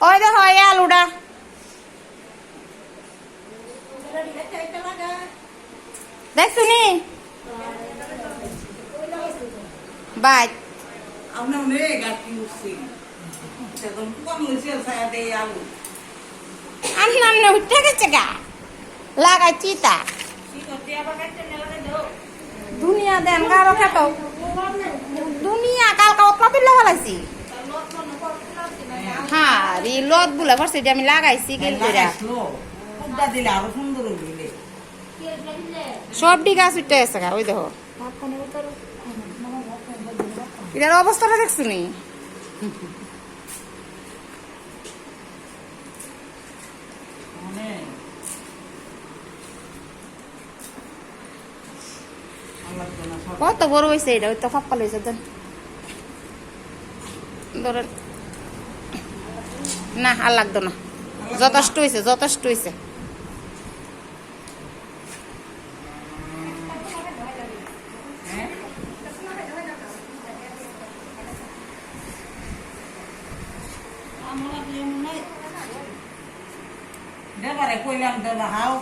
ওই দেখো এই আলুটা। দেখছ নি বাই। আলু। আমি নামনে উঠে গেছে গা। লাগাই চিতা দুনিয়া দেন গারো খেত দুনিয়া কালকা অতলা তুলে ফেলাইছি হ্যাঁ এই লত বুলে করছে যে আমি লাগাইছি সুন্দর হইলে সব দিকে গাছ উঠে গেছে গা ওই দেখো। এটার অবস্থাটা দেখছ নি মানে আল্লাহ তো না সব কত বড় হয়েছে এটা? ওই তো লইছে দেন ধরেন। না, আর লাগতো না। যথেষ্ট হয়েছে যথেষ্ট হয়েছে দেবারে কইলাম, দেবা, হাও।